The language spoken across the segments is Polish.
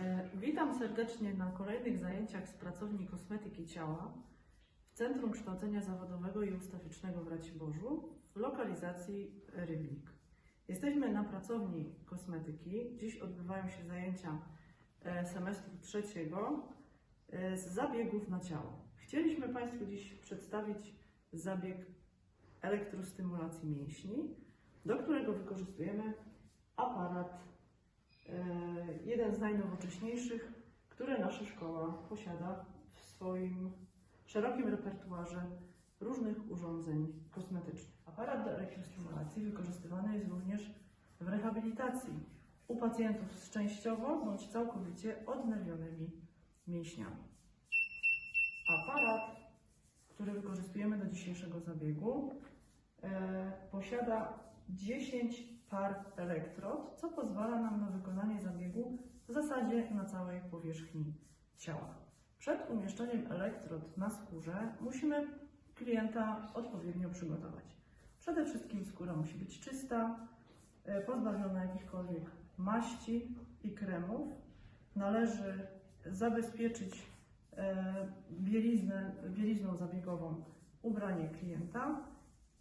E, Witam serdecznie na kolejnych zajęciach z pracowni kosmetyki ciała w Centrum Kształcenia Zawodowego i Ustawicznego w Raciborzu w lokalizacji Rybnik. Jesteśmy na pracowni kosmetyki. Dziś odbywają się zajęcia e, semestru trzeciego e, z zabiegów na ciało. Chcieliśmy Państwu dziś przedstawić zabieg elektrostymulacji mięśni, do którego wykorzystujemy aparat jeden z najnowocześniejszych, które nasza szkoła posiada w swoim szerokim repertuarze różnych urządzeń kosmetycznych. Aparat do elektrostymulacji wykorzystywany jest również w rehabilitacji u pacjentów z częściowo bądź całkowicie odnowionymi mięśniami. Aparat, który wykorzystujemy do dzisiejszego zabiegu, e, posiada 10 par elektrod, co pozwala nam na wykonanie zabiegu w zasadzie na całej powierzchni ciała. Przed umieszczeniem elektrod na skórze musimy klienta odpowiednio przygotować. Przede wszystkim skóra musi być czysta, e, pozbawiona jakichkolwiek maści i kremów. Należy zabezpieczyć e, bieliznę, bielizną zabiegową ubranie klienta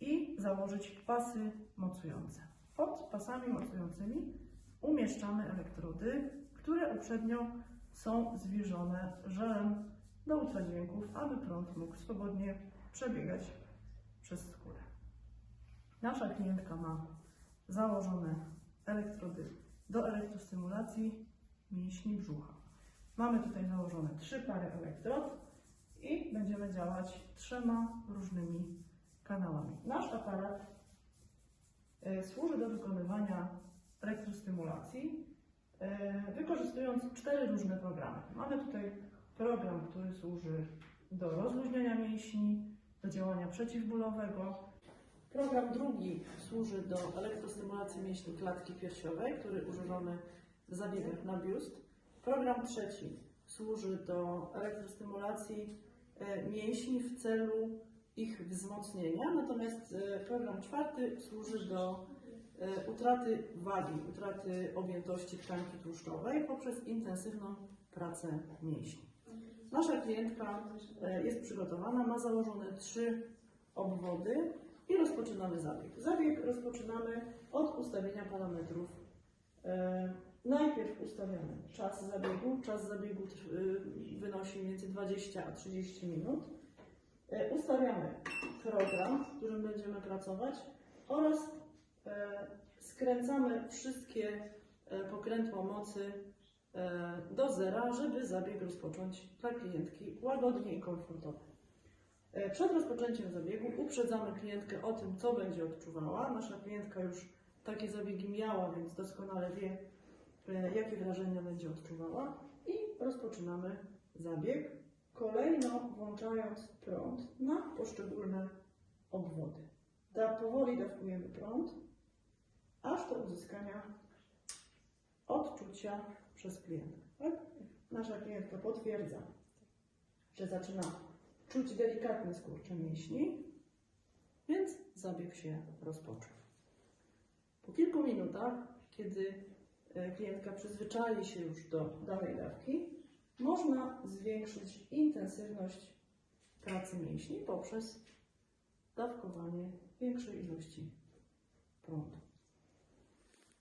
i założyć pasy mocujące. Pod pasami mocującymi umieszczamy elektrody, które uprzednio są zwilżone żelem do ultradźwięków, aby prąd mógł swobodnie przebiegać przez skórę. Nasza klientka ma założone elektrody do elektrostymulacji mięśni brzucha. Mamy tutaj założone trzy pary elektrod i będziemy działać trzema różnymi kanałami. Nasz aparat służy do wykonywania elektrostymulacji, e, wykorzystując cztery różne programy. Mamy tutaj program, który służy do rozluźniania mięśni, do działania przeciwbólowego. Program drugi służy do elektrostymulacji mięśni klatki piersiowej, który używamy w zabiegach na biust. Program trzeci służy do elektrostymulacji e, mięśni w celu ich wzmocnienia, natomiast e, program czwarty służy do e, utraty wagi, utraty objętości tkanki tłuszczowej poprzez intensywną pracę mięśni. Nasza klientka e, jest przygotowana, ma założone trzy obwody i rozpoczynamy zabieg. Zabieg rozpoczynamy od ustawienia parametrów. Najpierw ustawiamy czas zabiegu. Czas zabiegu wynosi między 20 a 30 minut. E, Ustawiamy program, w którym będziemy pracować oraz e, skręcamy wszystkie e, pokrętła mocy do zera, żeby zabieg rozpocząć dla klientki łagodnie i komfortowo. Przed rozpoczęciem zabiegu uprzedzamy klientkę o tym, co będzie odczuwała. Nasza klientka już takie zabiegi miała, więc doskonale wie, jakie wrażenia będzie odczuwała. I rozpoczynamy zabieg, kolejno włączając prąd na poszczególne obwody. Da, powoli dawkujemy prąd, aż do uzyskania odczucia przez klienta. Tak? Nasza klientka potwierdza, że zaczyna czuć delikatny skurcze mięśni, więc zabieg się rozpoczął. Po kilku minutach, kiedy e, klientka przyzwyczai się już do danej dawki, można zwiększyć intensywność pracy mięśni poprzez dawkowanie większej ilości prądu.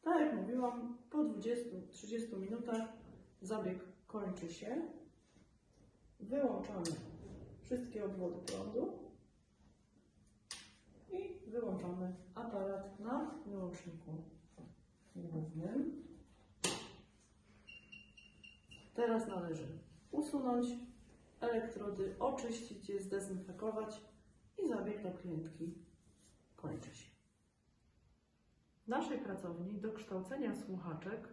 Tak jak mówiłam, po 20-30 minutach zabieg kończy się. Wyłączamy wszystkie obwody prądu i wyłączamy aparat na Teraz należy usunąć elektrody, oczyścić je, zdezynfekować i zabieg dla klientki kończy się. W naszej pracowni do kształcenia słuchaczek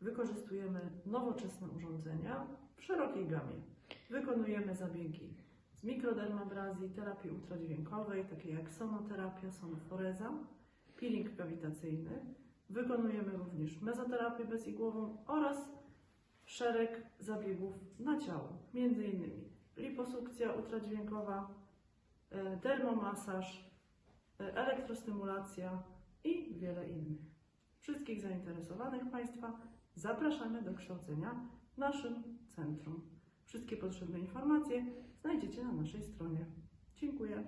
wykorzystujemy nowoczesne urządzenia w szerokiej gamie. Wykonujemy zabiegi z mikrodermabrazji, terapii ultradźwiękowej, takie jak sonoterapia, sonoforeza, peeling kawitacyjny. Wykonujemy również mezoterapię bezigłową oraz szereg zabiegów na ciało, innymi liposukcja ultradźwiękowa, e, termomasaż, e, elektrostymulacja i wiele innych. Wszystkich zainteresowanych Państwa zapraszamy do kształcenia naszym centrum. Wszystkie potrzebne informacje znajdziecie na naszej stronie. Dziękuję.